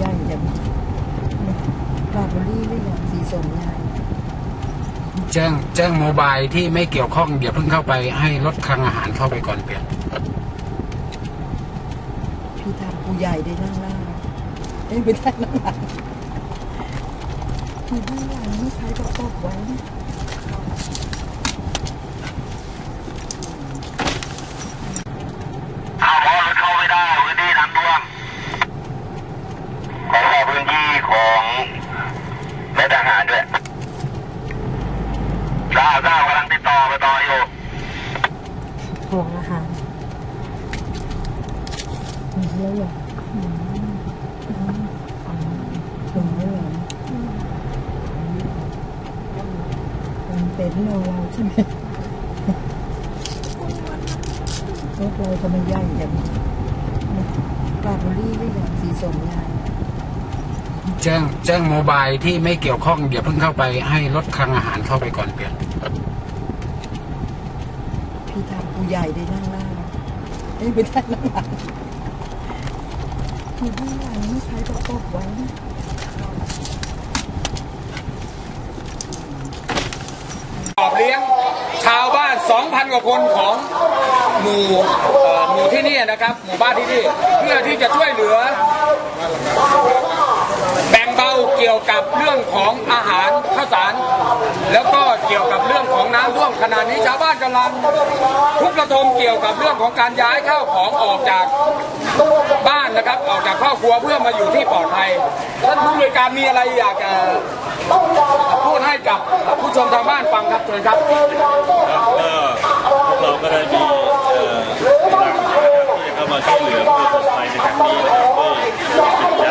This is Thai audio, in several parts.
ถเราก็มันใหญ่กันลาดบุรีเลยอย่างสีส้มใหญ่แจ้งแจ้งโมบายที่ไม่เกี่ยวข้องอย่าเพิ่งเข้าไปให้รถคลังอาหารเข้าไปก่อนเปลี่ยนพี่ทำผู้ใหญ่ได้นั่งหน้าเอ้ยไม่ได้นั่งหลังอยู่ข้างหลังไม่ใช้กระป๋องไว้นะ เอาพอรถเข้าไม่ได้พื้นที่น้ำท่วมขอขอพื้นที่ของแม่ทหารด้วย เก้าเก้ากำลังติดต่อไปต่ออยู่ห่วงอาหารมีเยอะเลยถึงเยอะเลยเป็นเป็นโนเราใช่ไหมรถเราก็มันใหญ่กันลาดบุรีเลยอย่างสีส้มใหญ่ แจ้งแจ้งโมบายที่ไม่เกี่ยวข้องอย่าเพิ่งเข้าไปให้รถคลังอาหารเข้าไปก่อนเปลี่ยนพี่ทำผู้ใหญ่ได้นั่งหน้าเอ้ยไม่ได้นั่งหลังอยู่ข้างหลังไม่ใช้กระป๋องไว้นะตอบเลี้ยงชาวบ้าน 2,000 กว่าคนของหมู่เอ่อหมู่ที่นี่นะครับ หมู่บ้านที่นี่ เพื่อที่จะช่วยเหลือแบ่ง เบาเกี่ยวกับเรื่องของอาหารข้าวสาร แล้วก็เกี่ยวกับเรื่องของน้ำท่วมขณะนี้ชาวบ้านกำลังทุกระทมเกี่ยวกับเรื่องของการย้ายข้าวของออกจากบ้านนะครับ ออกจากครอบครัวเพื่อมาอยู่ที่ปลอดภัยท่านผู้บริการมีอะไรอยากจะพูดให้กับผู้ชมทางบ้านฟังครับเชิญครับก็เราก็ได้มีเอ่อกำลังนะครับที่จะเข้ามาช่วยเหลือผู้ประสบภัยในครั้งนี้นะครับด้วยจิตใจ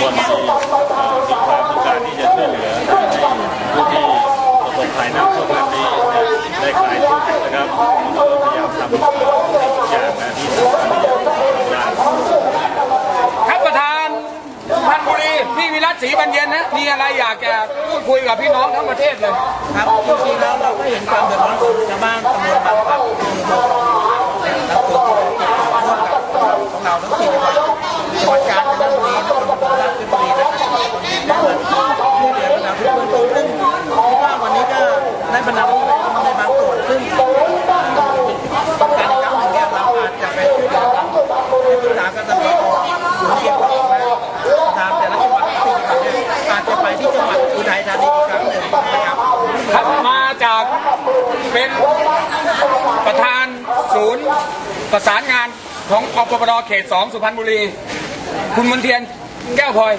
ความดีเอ่อมีความต้องการที่จะช่วยเหลือให้ผู้ที่ประสบภัยน้ำท่วมครั้งนี้ได้คลายทุกข์นะครับเราพยายามทำทุกอย่างนะที่สามารถที่จะทำได้ครับประธานสุพรรณบุรีพี่วิรัตศรีบรรเย็นนะมีอะไรอยากจะพูดคุยกับพี่น้องทั้งประเทศเลย ครับจริงๆแล้วเราก็เห็นความเดือดร้อนของชาวบ้านตำบล ประสานงานของอปปดเขต2สุพรรณบุรี คุณมนเทียนแก้วพลอย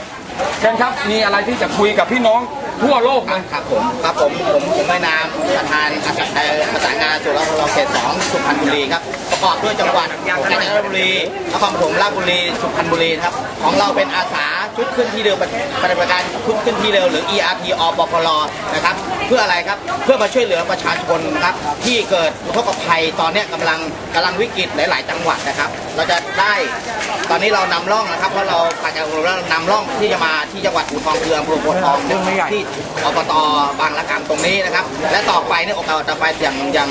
เชิญครับมีอะไรที่จะคุยกับพี่น้องทั่วโลกเลยครับผมครับผมผมผมในนามประธานอาสาเอ่อประสานงานสุรพลเขตสองสุพรรณบุรีครับประกอบด้วยจังหวัดกาญจนบุรีนครปฐมราชบุรีสุพรรณบุรีนะครับของเราเป็นอาสา ชุดขึ้นที่เร็วปฏิบัติการชุดขึ้นที่เร็วหรือ ERP อปพลนะครับ เพื่ออะไรครับเพื่อมาช่วยเหลือประชาชนครับที่เกิดอุทกภัยตอนเนี้ยกำลังกำลังวิกฤตหลาย ๆ จังหวัดนะครับ เราจะได้ตอนนี้เรานำร่องนะครับเพราะเราการจังหวัดเรานำร่องที่จะมาที่จังหวัดอู่ทองคืออำเภอโพธิ์ทองที่อบตบางละกรรมตรงนี้นะครับ และต่อไปเนี่ยอบตต่อไปอย่างอย่าง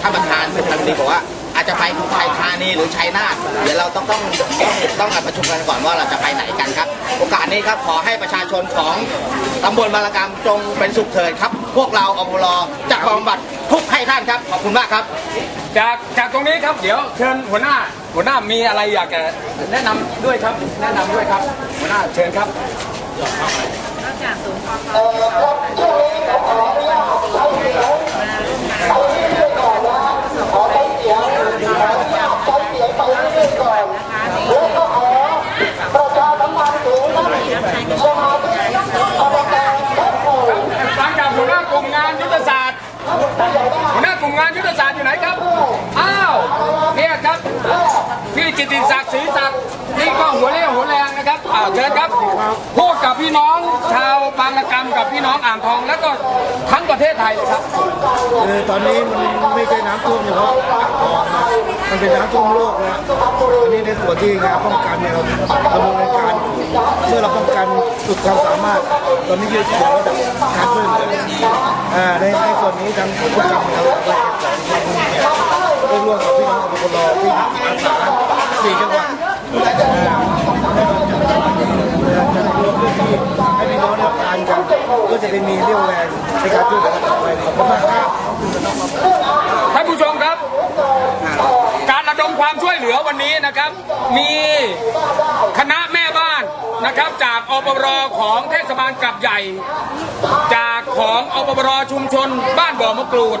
ท่านประธานสุพรรณบุรีบอกว่า อาจจะไปทุชัยธานีหรือชัยนาทเดี๋ยวเราต้องต้องต้องต้องประชุมกันก่อนว่าเราจะไปไหนกันครับ โอกาสนี้ครับขอให้ประชาชนของตำบลบางละกรรมจงเป็นสุขเถิดครับ พวกเราอพลจะบำบัดทุกข์ให้ท่านครับขอบคุณมากครับ จากจากตรงนี้ครับเดี๋ยวเชิญหัวหน้าหัวหน้ามีอะไรอยากจะแนะนำด้วยครับ แนะนำด้วยครับ หัวหน้าเชิญครับฟังจากหัวหน้ากลุ่มงานยุทธศาสตร์ หัวหน้ากลุ่มงานยุทธศาสตร์อยู่ไหนครับ อ้าว เนี่ยครับ พี่จิ ติศักดิ์ศรีศักดิ์นี่ก็หัวเรี่ยวหัวแรงนะครับอ้าเชิญครับพูดกับพี่น้องชาวบางระกรรมกับพี่น้องอ่างทอง แล้วก็ทั้งประเทศไทยเลยครับคือตอนนี้มันไม่ใช่น้ำท่วมเฉพาะอ่างทองนะมันเป็นน้ำท่วมโลกนะอันนี้ในส่วนที่งานป้องกันเนี่ยเราดำเนินการเมื่อเราป้องกันสุดความสามารถ ตอนนี้ยืดถึงระดับการช่วยเหลืออ่าในในส่วนนี้ทางผู้กำกับเราเราเก็บของที่เนี่ยได้ร่วมกับพี่น้องอบตที่อาสา สี่จังหวัดจะลงพื้นที่ให้พี่น้องได้รับการกันก็จะได้มีเรี่ยวแรงในการช่วยเหลือกันต่อไปขอบคุณมากครับท่านผู้ชมครับ การระดมความช่วยเหลือวันนี้นะครับ มีคณะแม่บ้านนะครับ จากอปรของเทศบาลกลับใหญ่ จากของอปรชุมชน บ้านบ่อมะกรูด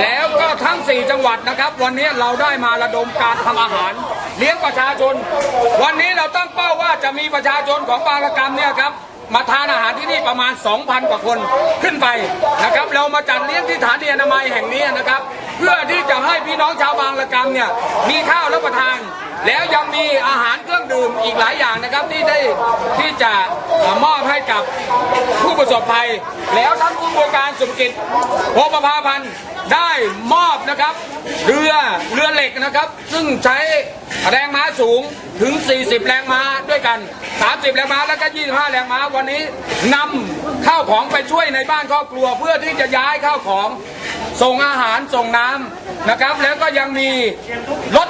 แล้วก็ทั้ง 4 จังหวัดนะครับ วันนี้เราได้มาระดมการทำอาหาร เลี้ยงประชาชน วันนี้เราตั้งเป้าว่าจะมีประชาชนของบางระกรรมเนี่ยครับมาทานอาหารที่นี่ประมาณ 2,000 กว่าคนขึ้นไปนะครับ เรามาจัดเลี้ยงที่ฐานีอนามัยแห่งนี้นะครับ เพื่อที่จะให้พี่น้องชาวบางระกรรมเนี่ยมีข้าวรับประทาน แล้วยังมีอาหารเครื่องดื่มอีกหลายอย่างนะครับที่ได้ที่จะมอบให้กับผู้ประสบภัย แล้วท่านผู้บริการสุขกิจโพประภาพันธ์ได้มอบนะครับ เรือเรือเหล็กนะครับ ซึ่งใช้แรงม้าสูงถึง 40 แรงม้าด้วยกัน 30 แรงม้าแล้วก็ 25 แรงม้าวันนี้นำข้าวของไปช่วยในบ้านครอบครัวเพื่อที่จะย้ายข้าวของ ส่งอาหารส่งน้ำนะครับ แล้วก็ยังมีรถ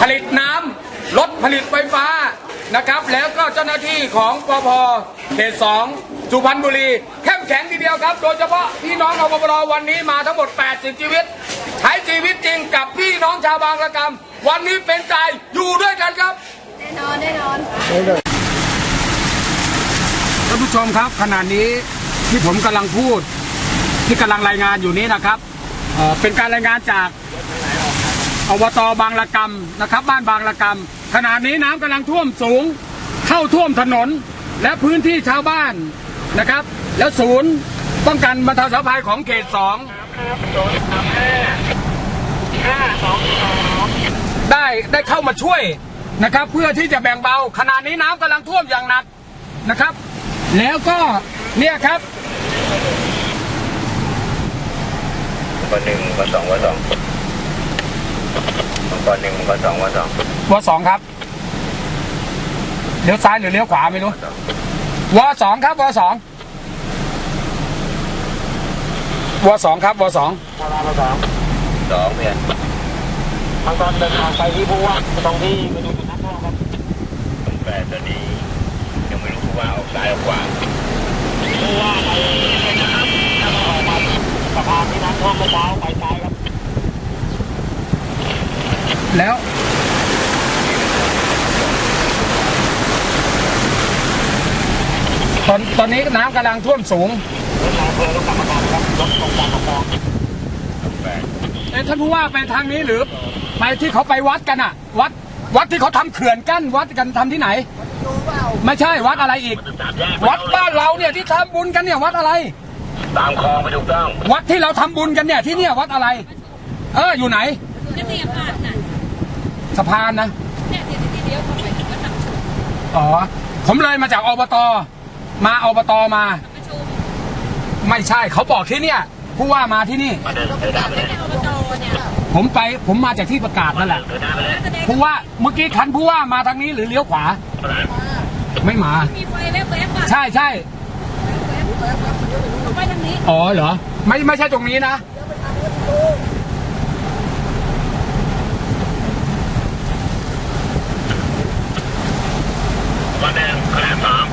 ผลิตน้ำรถผลิตไฟฟ้านะครับ แล้วก็เจ้าหน้าที่ของปพเขตสองสุพรรณบุรีเข้มแข็งทีเดียวครับ โดยเฉพาะพี่น้องอปปรวันนี้มาทั้งหมด 80 ชีวิต ใช้ชีวิตจริงกับพี่น้องชาวบางระกรรมวันนี้เป็นใจอยู่ด้วยกันครับ แน่นอนแน่นอนท่านผู้ชมครับขณะนี้ที่ผมกำลังพูด ที่กำลังรายงานอยู่นี้นะครับเป็นการรายงานจากอบตบางละกำนะครับ บ้านบางละกำขณะนี้น้ำกำลังท่วมสูงเข้าท่วมถนนและพื้นที่ชาวบ้านนะครับ แล้วศูนย์ป้องกันบรรเทาสาธารณภัยของเขตสองได้ได้เข้ามาช่วยนะครับ เพื่อที่จะแบ่งเบาขณะนี้น้ำกำลังท่วมอย่างหนักนะครับ แล้วก็เนี่ยครับ มัง กรหนึ่งมังกรสองมังกรสองมังกรหนึ่งมังกรสองมังกรสองวสองครับเลี้ยวซ้ายหรือเลี้ยวขวาไม่รู้วสองครับวสองวสองครับวสองสองเพื่อนมังกรเดินทางไปที่ผู้ว่าตรงที่ไปดูจุดน้ำท่วมครับแปดตอนนี้ยังไม่รู้ว่าออกซ้ายออกขวาผู้ว่าไป สะพานที่น้ำท่วมเมื่อเช้าไปซ้ายครับ แล้วตอนตอนนี้น้ำกำลังท่วมสูงแปดเอ๊ะท่านผู้ว่าไปทางนี้หรือไปที่เขาไปวัดกันอะวัดวัดที่เขาทำเขื่อนกั้นวัดกันทำที่ไหน ไม่ใช่วัดอะไรอีก วัดบ้านเราเนี่ยที่ทำบุญกันเนี่ยวัดอะไร ตามคลองไปถูกต้อง วัดที่เราทำบุญกันเนี่ยที่เนี่ยวัดอะไร เอออยู่ไหนก็เตรียมผ่านน่ะสะพานนะ เนี่ยเดี๋ยวทีเดียวเข้าไปถึงก็ทำชุมอ๋อ ผมเลยมาจากอบต มาอบตมา ประชุมไม่ใช่เขาบอกที่เนี่ยผู้ว่ามาที่นี่ มาเดินเดินหน้าไปเลยในอบตเนี่ยผมไปผมมาจากที่ประกาศนั่นแหละเดินหน้าไปเลยแสดงผู้ว่าเมื่อกี้คันผู้ว่ามาทางนี้หรือเลี้ยวขวา ไม่มา มีไฟแวบๆอะใช่ใช่ เขาไปทางนี้อ๋อเหรอ ไม่ไม่ใช่ตรงนี้นะมาแดงคะแนนสาม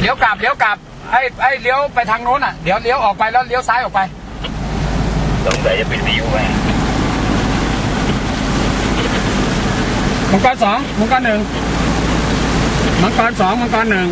เลี้ยวกลับเลี้ยวกลับไอ้ไอ้เลี้ยวไปทางโน้นอะเดี๋ยวเลี้ยวออกไปแล้วเลี้ยวซ้ายออกไปสงสัยจะเป็นวิวไปมังกรสองมังกรหนึ่งมังกรสองมังกรหนึ่ง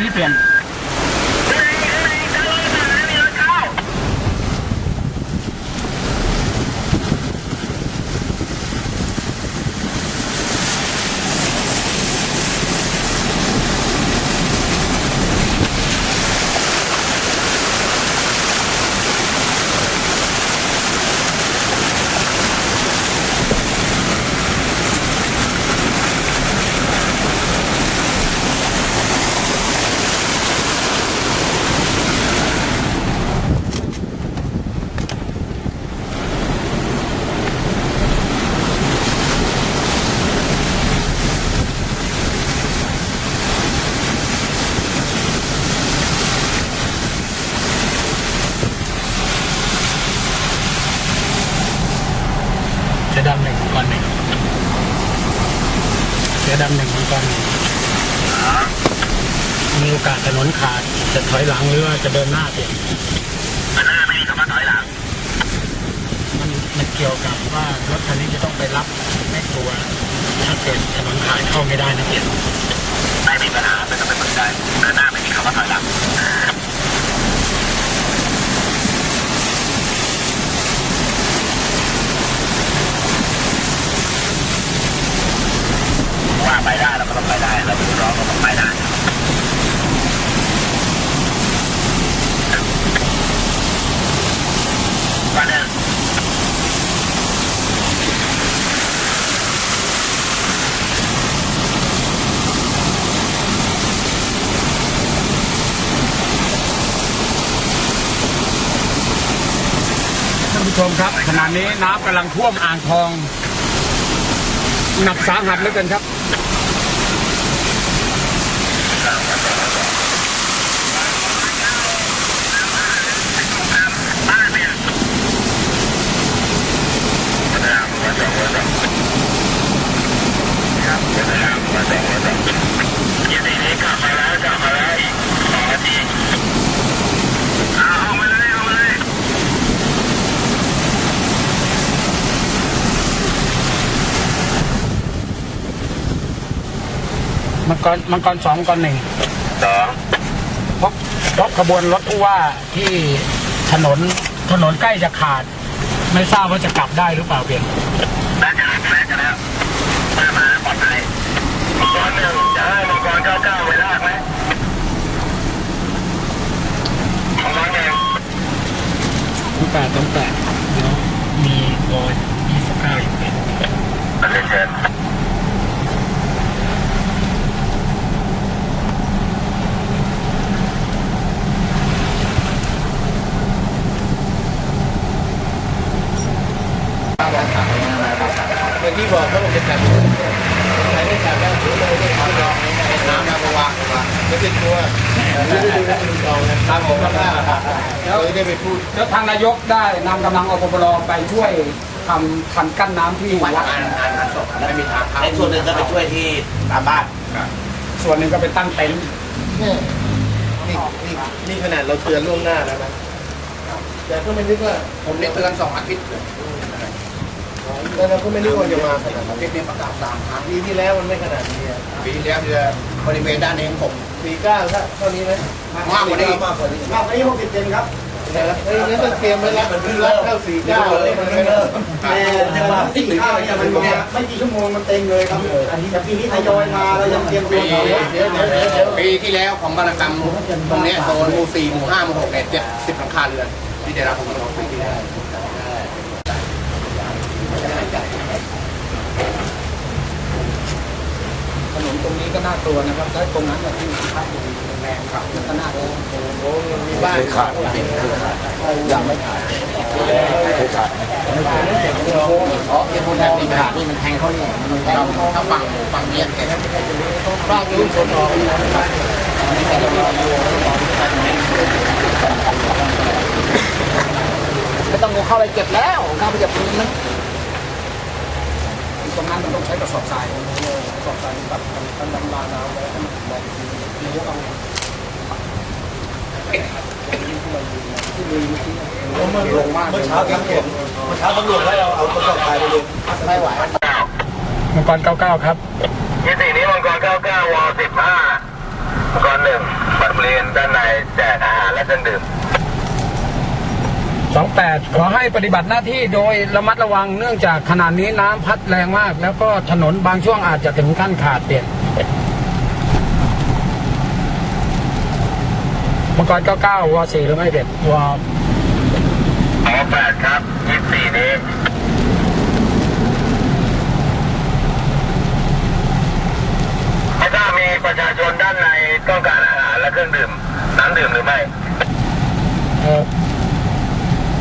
ไปทางนี้เปลี่ยน ม สือ ดำหนึ่งมังกรหนึ่งมีโอกาสถนนขาดจะถอยหลังหรือว่าจะเดินหน้าเปลี่ยนมันน่าไม่มีคำว่าถอยหลัง มันมันเกี่ยวกับว่ารถคันนี้จะต้องไปรับแม่ครัวถ้าเกิดถนนขาดเข้าไม่ได้นะเปลี่ยนไม่มีปัญหาไม่ต้องไปสนใจเดินหน้าไม่มีคำว่าถอยหลังว่าไปได้เราก็ต้องไปได้เราไม่ร้องเราต้องไปได้ว่าเนี่ย ท่านผู้ชมครับขณะนี้น้ำกำลังท่วมอ่างทอง หนักสาหัสเหลือเกินครับ ยี่สิบนี้กลับมาแล้วกลับมาแล้วอีกสองนาทีเอาเอามาเลยเอามาเลย มังกรมังกรสองมังกรหนึ่งสองเพราะรถขบวนรถผู้ว่าที่ถนนถนนใกล้จะขาด ไม่ทราบว่าจะกลับได้หรือเปล่าเปลี่ยนน่าจะรักแรกกันแล้วมามาปลอดภัยมังกรหนึ่งจะให้มังกรเก้าเก้าไปลากไหมมังกรหนึ่งต้องแปดต้องแปดเดี๋ยวมีวอยยี่สิบเก้าอยู่เป็นอันเชิญ เมื่อกี้บอกเขาบอกจะจับใครไม่จับแล้วถือเลยไม่ทำรอกน้ำมาวางมาไม่เป็นตัวไม่ได้ดูดูลองนะครับผมครับแล้วได้ไปพูดแล้วทางนายกได้นำกำลังอปปรไปช่วยทำคันกั้นน้ำที่วัดไม่มีทางเขาในส่วนหนึ่งก็ไปช่วยที่ตามบ้านส่วนหนึ่งก็ไปตั้งเต็นท์นี่นี่นี่ขนาดเราเตือนล่วงหน้าแล้วนะแต่ก็ไม่นึกว่าผมได้เตือนสองอาทิตย์ แล้วเราก็ไม่นึกว่าจะมาขนาดนี้เป็นประกาศสามครั้งปีที่แล้วมันไม่ขนาดนี้ปีที่แล้วเรือบริเวณด้านนี้ของผมปีเก้าเท่านี้ไหมมากกว่านี้มากกว่านี้มากกว่านี้หกสิบเซนครับเฮ้ยงั้นต้องเตรียมไว้รับเหมือนที่รับเข้าสี่เก้าเลยมันไม่เริ่มแต่จังหวะที่ข้าวเนี่ยมันไม่กี่ชั่วโมงมันเต็มเลยครับอันนี้แต่ปีนี้ทยอยมาเรายังเตรียมตัวปีอยู่เดี๋ยวเดี๋ยวเดี๋ยวเดี๋ยวปีที่แล้วของบารกรรมตรงเนี้ยโซนหมู่สี่หมู่ห้าหมู่หกเนี่ยเจ็ดสิบหลังคาเรือนที่ได้รับผลกระทบปีที่แล้ว ถนน ตรงนี้ก็น่ากลัวนะครับแล้วตรงนั้นเนี่ยที่พักอยู่แรงครับก็น่ากลัวโอ้มีบ้านขาดยังไม่ขาดเคยขาดอ๋อเอ็นโฟแทนนี่ขาดนี่มันแทงเขาเนี่ยมันแทงถ้าฝั่งฝั่งเนี้ยแกบ้านนู้นชนออกไม่ต้องเข้าไปเก็บแล้วเข้าไปเก็บตรงนี้ตรงนั้นมันต้องใช้กระสอบทรายกระ สอบทรายตัดกันดำลาน้ำไว้ให้มันแรงนายกเอาลงมากเมื่อเช้าตำรวจเมื่อเช้าตำรวจให้เราเอากระสอบทรายไปเลยไม่ไหวมังกรเก้าเก้าครับยี่สิบนี้มังกรเก้าเก้าวอสิบห้ามังกรหนึ่งบัตรเรียนด้านในแจกอาหารและเครื่องดื่ม สองแปดขอให้ปฏิบัติหน้าที่โดยระมัดระวังเนื่องจากขนาดนี้น้ำพัดแรงมาก แล้วก็ถนนบางช่วงอาจจะถึงขั้นขาดเปลี่ยนมังกรเก้าเก้าวอสี่หรือไม่เปลี่ยนวอหมอแปดครับยี่สิบสี่นี้ถ้ามีประชาชนด้านในต้องการอาหารและเครื่องดื่ม น้ำดื่มหรือไม่เอ่อ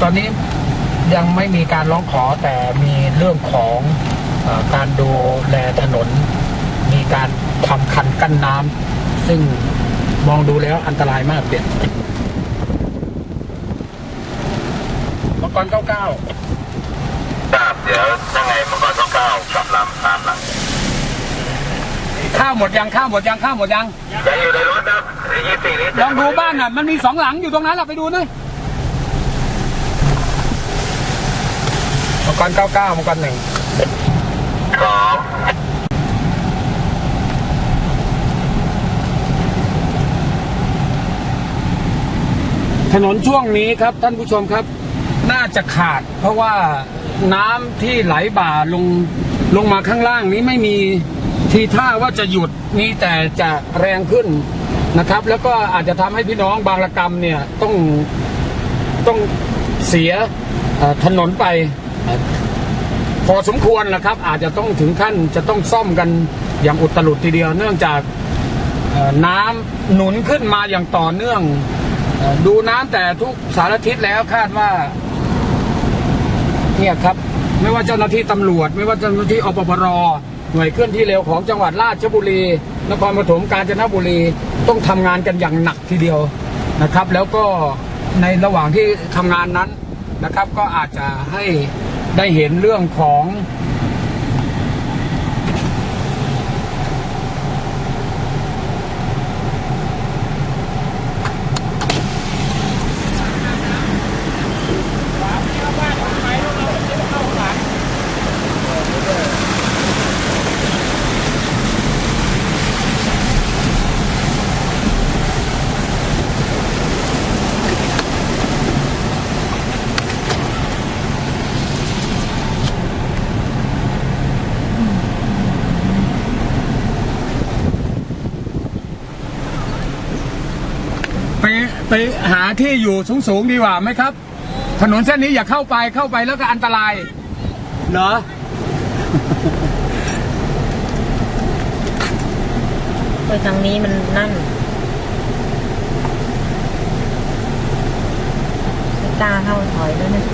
ตอนนี้ยังไม่มีการร้องขอแต่มีเรื่องของเออการดูแลถนน มีการทำคันกั้นน้ำซึ่งมองดูแล้วอันตรายมากเปลี่ยนมังกรเก้าเก้าทราบเดี๋ยวยังไงมังกรเก้าเก้ากลับลำตามหลังาวหมดยังข้าวหมดยังข้าวหมดยังยังอยู่ในรถครับยี่สิบลิตรลองดูบ้านน่ะมันมีสองหลังอยู่ตรงนั้นเราไปดูหน่อย มังกรเก้าเก้ามังกรหนึ่งสองถนนช่วงนี้ครับท่านผู้ชมครับ น่าจะขาด เพราะว่าน้ำที่ไหลบ่าลงลงมาข้างล่างนี้ไม่มีทีท่าว่าจะหยุดมีแต่จะแรงขึ้นนะครับ แล้วก็อาจจะทำให้พี่น้องบางระกรรมเนี่ยต้องต้องเสียเอ่อถนนไป พอสมควรแหละครับ อาจจะต้องถึงขั้นจะต้องซ่อมกันอย่างอุตลุดทีเดียว เนื่องจากน้ำหนุนขึ้นมาอย่างต่อเนื่อง ดูน้ำแต่ทุกสารทิศแล้วคาดว่า เนี่ยครับ ไม่ว่าเจ้าหน้าที่ตำรวจ ไม่ว่าเจ้าหน้าที่อปปรหน่วยเคลื่อนที่เร็วของจังหวัดราชบุรี นครปฐมกาญจนบุรีต้องทำงานกันอย่างหนักทีเดียวนะครับ แล้วก็ในระหว่างที่ทำงานนั้นนะครับ ก็อาจจะให้ ได้เห็นเรื่องของ ไปไปหา ที่อยู่สูงๆดีกว่าไหมครับ ถนนเส้นนี้อย่าเข้าไปเข้าไปแล้วก็อันตรายเหรอไปทางนี้มันนั่นไม่กล้าเข้าถอยแล้วนะ